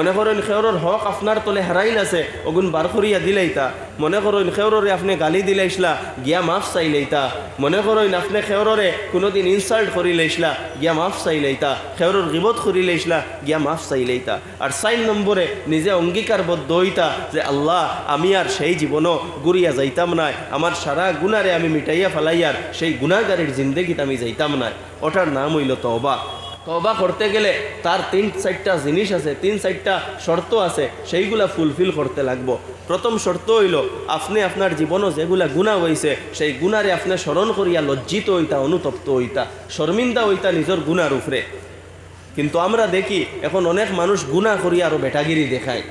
মনে করেন খেওরর হক আপনার তলে হারাইল আছে ওগুন বার করিয়া দিলেইতা। মনে করেন খেওররে আপনি গালি দিলাইসলা, গিয়া মাফ চাইলেইতা। মনে করেন আপনি খেওররে কোনোদিন ইনসাল্ট করিলাইসলা, গিয়া মাফ চাইলেইতা। খেওরর গিবত করিলাইসলা, গিয়া মাফ চাইলেইতা। আর সাইন নম্বরে নিজে অঙ্গীকারবদ্ধ হইতা যে, আল্লাহ, আমি আর সেই জীবনও গুরিয়া যাইতাম নাই। আমার সারা গুণারে আমি মিটাইয়া ফেলাইয়ার সেই গুণাগারের জিন্দেগিত আমি যাইতাম নাই। ওটার নাম হইল তওবা। তবা করতে গেলে তার তিন চারটা জিনিস আছে, তিন চারটা শর্ত আছে, সেইগুলা ফুলফিল করতে লাগবো। প্রথম শর্ত হইল, আপনি আপনার জীবনও যেগুলা গুণা হয়েছে সেই গুণারে আপনি স্মরণ করিয়া লজ্জিত হইতা, অনুতপ্ত হইতা, শর্মিন্দা হইতা নিজের গুণার উপরে। কিন্তু আমরা দেখি, এখন অনেক মানুষ গুণা করিয়া আরও বেটাগিরি দেখায়।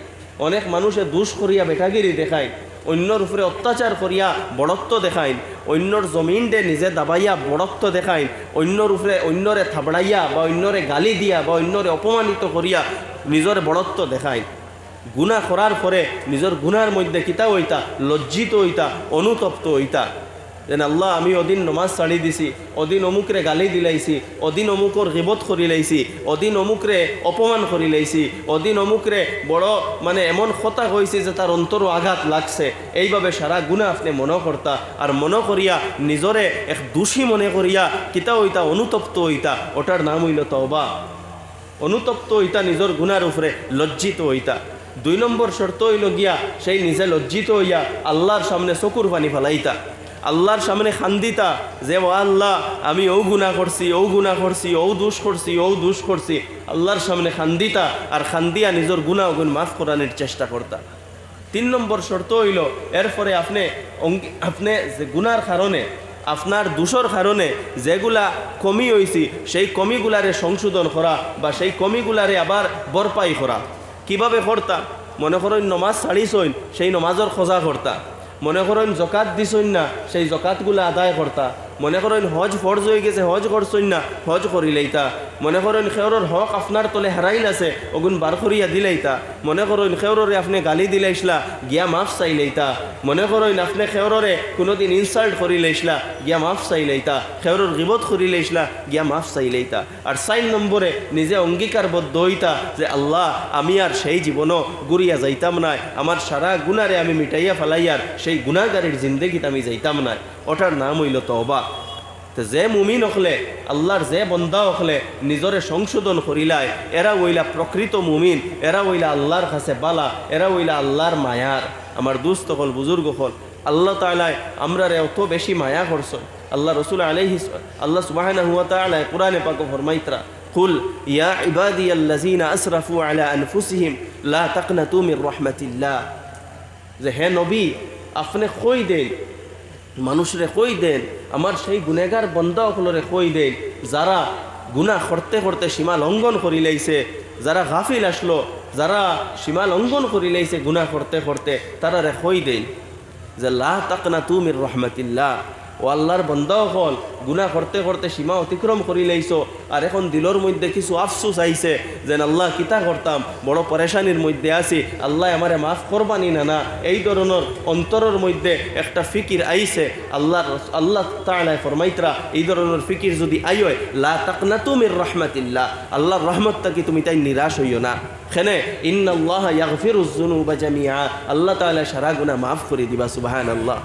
অনেক মানুষে দুষ করিয়া বেটাগিরি দেখায়। অন্যর উপরে অত্যাচার করিয়া বড়ত্ব দেখাইন। অন্যর জমিন দে নিজে দাবাইয়া বড়ত্ব দেখাইন। অন্যর উপরে অন্যরে থাবড়াইয়া বা অন্যরে গালি দিয়া বা অন্যরে অপমানিত করিয়া নিজের বড়ত্ব দেখাইন। গুণা করার পরে নিজের গুণার মধ্যে কিতা হইতা? লজ্জিত হইতা, অনুতপ্ত হইতা। যেন আল্লাহ, আমি অদিন নমাজ ছাড়ি দিছি অদিন অমুকরে গালি দিলাইছি অদিন অমুকর গিবত করি লাইছি অদিন অমুকরে অপমান করি লাইছি অদিন অমুকরে বড় মানে এমন কথা কইছি যে তার অন্তর আঘাত লাগছে। এইভাবে সারা গুণা আপনি মনে করতা আর মনে করিয়া নিজরে এক দোষী মনে করিয়া কিতা হইতা, অনুতপ্ত হইতা ওটার নাম হইল তওবা। অনুতপ্ত হইতা নিজের গুনার উপরে লজ্জিত হইতা। দুই নম্বর শর্ত হইল গিয়া, সেই নিজে লজ্জিত হইয়া আল্লাহর সামনে চকুর পানি ফেলাইতা। আল্লাহর সামনে খান্দিতা যে, ও আল্লাহ, আমি ও গুণা করছি, ও গুণা করছি, ও দুষ করছি, ও দুষ করছি। আল্লাহর সামনে খান্দিতা আর খান্দিয়া নিজের গুণা ওগুন মাফ করানোর চেষ্টা করতা। তিন নম্বর শর্ত হইল, এরপরে আপনি আপনি যে গুনার কারণে, আপনার দোষর কারণে যেগুলা কমি হয়েছি সেই কমিগুলারে সংশোধন করা বা সেই কমিগুলারে আবার বরপাই করা। কীভাবে করতা? মনে করেন নমাজ ছাড়িছইন সেই নমাজর খোঁজা করতা। মনে করেন জকাত দিছই না সেই জকাতগুলো আদায় করতা। মনে করেন হজ ফরজ হয়ে গেছে, হজ করছইন না, হজ করিলেইতা মনে করেন খেওরর হক আপনার তলে হারাইল আছে ওগুন বার করিয়া দিলেইতা মনে করেন খেওররে আপনি গালি দিলাইসলা গিয়া মাফ চাইলেইতা মনে করেন আপনি খেওররে কোনোদিন ইনসাল্ট করিলাইসলা গিয়া মাফ চাইলেইতা খেওরর গিবত করিলাইসলা গিয়া মাফ চাইলেইতা আর সাইন নম্বরে নিজে অঙ্গীকারবদ্ধ হইতা যে, আল্লাহ, আমি আর সেই জীবনও গুরিয়া যাইতাম না আমার সারা গুণারে আমি মিটাইয়া ফেলাইয়ার সেই গুণাগারের জিন্দেগিত আমি যাইতাম না ওটার নাম হইল তওবা। তো যে মুমিন হকলে আল্লাহর যে বন্দা হকলে নিজরে সংশোধন করিলায় এরা ওইলা প্রকৃত মুমিন এরা ওইলা আল্লাহর কাছে বালা এরা ওইলা আল্লাহর মায়ার আমার দুস্থ হল বুজুর্গ হল আল্লাহ তালায় আমরা অত বেশি মায়া করছ আল্লাহ রসুল আলহি আল্লাহ সুবাহ হুয়া তালায় কোরআনে পাক ফরমাইত্রা قل يا عبادي الذين أسرفوا على أنفسهم لا تقنطوا من رحمة الله যে হে নবী আপনি কই দেন মানুষরে কই দেন আমার সেই গুনেগার বন্ধাসকলরে কই দেই যারা গুণা করতে করতে সীমা লঙ্ঘন করি লাইছে যারা গাফিল আসলো যারা সীমা লঙ্ঘন করি লাইছে গুণা করতে করতে তারা রে কই দেই যে, লা তাকনা তুমির রহমতিল্লাহ ও আল্লাহর বন্দাও হল গুণা করতে করতে সীমা অতিক্রম করি লাইছো আর এখন দিলর মধ্যে কিছু আফসুস আইছে যেন আল্লাহ কিতা করতাম বড় পরেশানির মধ্যে আছি, আল্লাহ আমারে মাফ করবানি না না এই ধরনের অন্তরের মধ্যে একটা ফিকির আইছে আল্লাহ আল্লাহ তালায় ফরমাইতরা এই ধরনের ফিকির যদি আইয় লা তাকনা তুমির রহমাতিল্লাহ আল্লাহর রহমত কি তুমি তাই নিরাশ হইও না। খেনে, ইন্নাল্লাহ ইয়াগফিরুজ যুনুবা জামিআ। আল্লাহ তাআলা সারা গুনাহ মাফ করে দিবা, সুবহানাল্লাহ।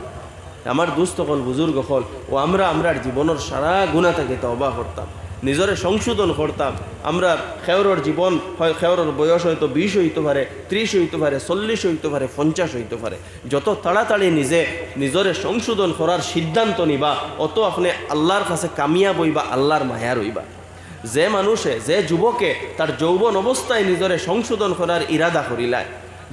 আমার দুস্থ হল বুজুর্গ হল, ও আমরা আমরার জীবনের সারা গুণা থেকে তবা করতাম, নিজরে সংশোধন করতাম, আমরা খেওরর জীবন হয়, খেওরর বয়স হয়তো বিশ হইতে পারে, ত্রিশ হইতে পারে, চল্লিশ হইতে পারে, পঞ্চাশ হইতে পারে। যত তাড়াতাড়ি নিজে, নিজরে সংশোধন করার সিদ্ধান্ত নিবা, অত আপনি আল্লাহর কাছে কামিয়াব হইবা, আল্লাহর মায়া রইবা যে মানুষে, যে যুবকে তার যৌবন অবস্থায় নিজরে সংশোধন করার ইরাদা করিলায়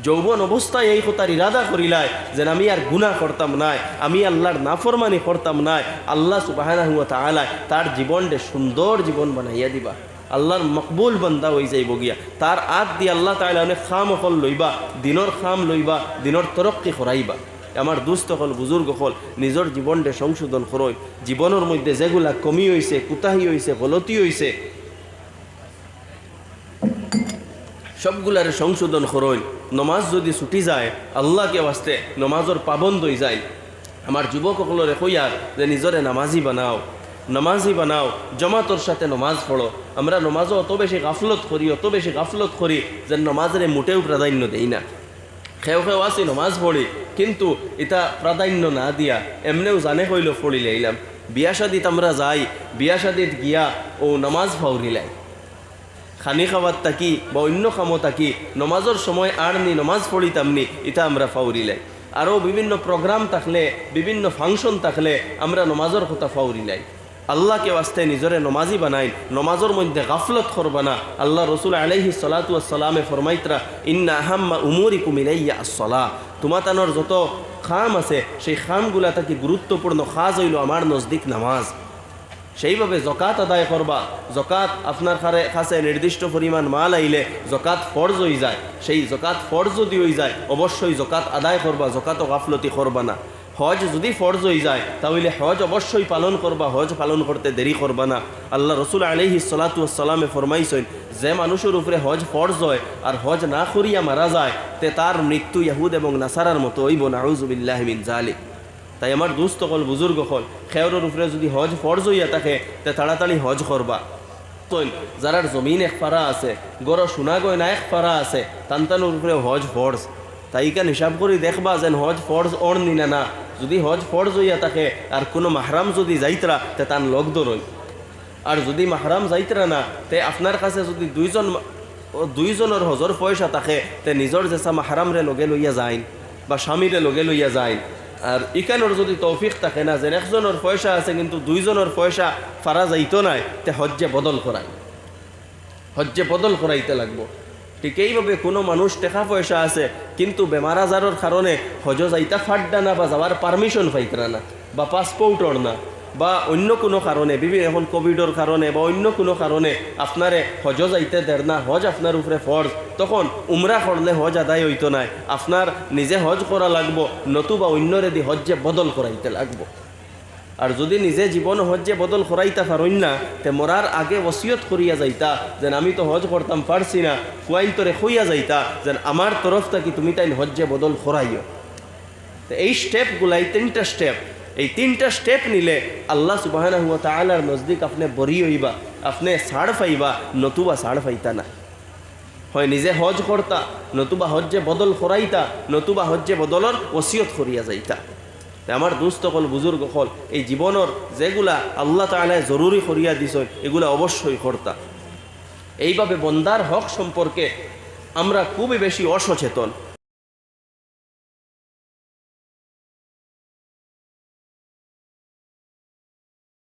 যৌবন অবস্থায় এই কথার ইরাদা করিলায় যে আমি আর গুণা করতাম নাই, আমি আল্লাহর নাফরমানি করতাম নাই। আল্লাহ সুবাহানা হুয়া তালায় তার জীবনটা সুন্দর জীবন বানাইয়া দিবা। আল্লাহর মকবুল বন্দা হয়ে যাইব গিয়া। তার আগ দিয়ে আল্লাহ তাহলে অনেক খাম অকল লইবা, দিনর খাম লইবা, দিনর তরক্কি করাইবা আমার দুস্থ হল, বুজুর্গ হল, নিজের জীবনটা সংশোধন করই জীবনের মধ্যে যেগুলা কমি হয়েছে কুতাহি হয়েছে গলতি হয়েছে সবগুলারে সংশোধন করই নমাজ যদি ছুটি যায়, আল্লাহকে বাস্তে নমাজর পাবন্দ হয়ে যায়। আমার যুবকসকলরে কইয়া যে, নিজরে নামাজি বানাও নামাজি বানাও, জমাতর সাথে নমাজ পড়ো। আমরা নমাজও অত বেশি গাফলত করি, অত বেশি গাফলত করি যে, নমাজের মোটেও প্রাধান্য দেই না। খেও খেও আসি নমাজ পড়ি, কিন্তু এটা প্রাধান্য না দিয়া এমনেও জানে কইল পড়িলে এলাম। বিয়া শাদিত আমরা যাই, বিয়া শাদিত গিয়া ও নমাজ ফাউরিলাই। খানি খাবার তাকি বা অন্য কামো তাকি নমাজের সময় আর নি নমাজ পড়িতামনি এটা আমরা ফাউরিলাই আরও বিভিন্ন প্রোগ্রাম থাকলে, বিভিন্ন ফাংশন থাকলে, আমরা নমাজের কথা ফাউরিলাই আল্লাহকে ওয়াস্তে নিজরে নমাজি বানাই নমাজের মধ্যে গাফলত করবা না আল্লাহ রসুল আলাইহি সালাতু সালামে ফরমাইতরা ইন্না আহাম্মা উমুরি কুমিলাইয়া আসলা তোমাতানোর যত খাম আছে, সেই খামগুলা তাকে গুরুত্বপূর্ণ খাজ হইল আমার নজদিক নামাজ। সেইভাবে জকাত আদায় করবা। জকাত আপনার কাছে নির্দিষ্ট পরিমাণ মাল আইলে জকাত ফরজ হয়ে যায়। সেই জকাত ফরজ যদি হয়ে যায়, অবশ্যই জকাত আদায় করবা জকাত গাফলতি করবা না। হজ যদি ফরজ হয়ে যায়, তাহলে হজ অবশ্যই পালন করবা, হজ পালন করতে দেরি করবা না। আল্লাহ রসুল আলহি সালাতামে ফরমাইছেন, যে মানুষের উপরে হজ ফরজ হয় আর হজ না করিয়া মারা যায়, তে তার মৃত্যু ইয়াহুদ এবং নাসারার মতো হইব নাউজুবিল্লাহ মিন জালিক তাই আমার দুস্থ কল বুজুর্গ কল খেয়রের উপরে যদি হজ ফরজ হইয়া থাকে তে তাড়াতাড়ি হজ করবা তৈন যারার জমিন এক পারা আছে গড় সোনা গয়না এক পারা আছে তান্তানোর উপরে হজ ফরজ তাই কান হিসাব করে দেখবা যেন হজ ফরজ অর নিনা না। যদি হজ ফরজ হইয়া থাকে আর কোনো মাহরাম যদি যাইতরা তে তান লগ ধরই আর যদি মাহরাম যাইতরা না, তে আপনার কাছে যদি দুইজন দুইজনের হজর পয়সা থাকে, তে নিজর যেসা মাহরামরে লগে লইয়া যায় বা স্বামীরে লগে লইয়া যায় আর ইকানোর যদি তৌফিক থাকে না যে একজনের পয়সা আছে কিন্তু দুইজনের পয়সা ফারা যাইতো নাই, তে হজ্জে বদল করাই। হজ্জে বদল করাইতে লাগব। ঠিক এইভাবে কোনো মানুষ টেকা পয়সা আছে, কিন্তু বেমার আজারের কারণে হজ যাইতা ফাড্ডা না বা যাওয়ার পারমিশন পাইতরা না, বা পাসপোর্টর না। বা অন্য কোনো কারণে বিভিন্ন এখন কোভিডর কারণে বা অন্য কোনো কারণে আপনারে হজ যাইতে দেয় না, হজ আপনার উপরে ফরজ তখন উমরা করলে হজ আদায় হইতো নাই। আপনার নিজে হজ করা লাগবো, নতুবা অন্যরে দি হজ্জে বদল করাইতে লাগবো। আর যদি নিজে জীবন হজ্জে বদল করাইতা পারইন না, তে মরার আগে ওসিয়ত করিয়া যাইতা, যেন আমি তো হজ করতাম পারছি না ফুয়াইন তোরে যাইতা, যেন আমার তরফ থাকি তুমি তাই হজ্জে বদল করাইও তো এই স্টেপগুলাই তিনটা স্টেপ এই তিনটা স্টেপ নিলে আল্লাহ সুবাহ হুয়া তালার নজদিক আপনি বরি হইবা, আপনি ছাড় পাইবা নতুবা ছাড় পাইতা না। হয় নিজে হজ করতা, নতুবা হজ্জে বদল করাইতা নতুবা হজ্জে বদলর ওসিয়ত করিয়া যাইতা। আমার দুস্থ হল বুজুর্গ হল, এই জীবনের যেগুলা আল্লাহ তালায় জরুরি করিয়া দিছ এগুলা অবশ্যই কর্তা। এইভাবে বন্দার হক সম্পর্কে আমরা খুবই বেশি অসচেতন।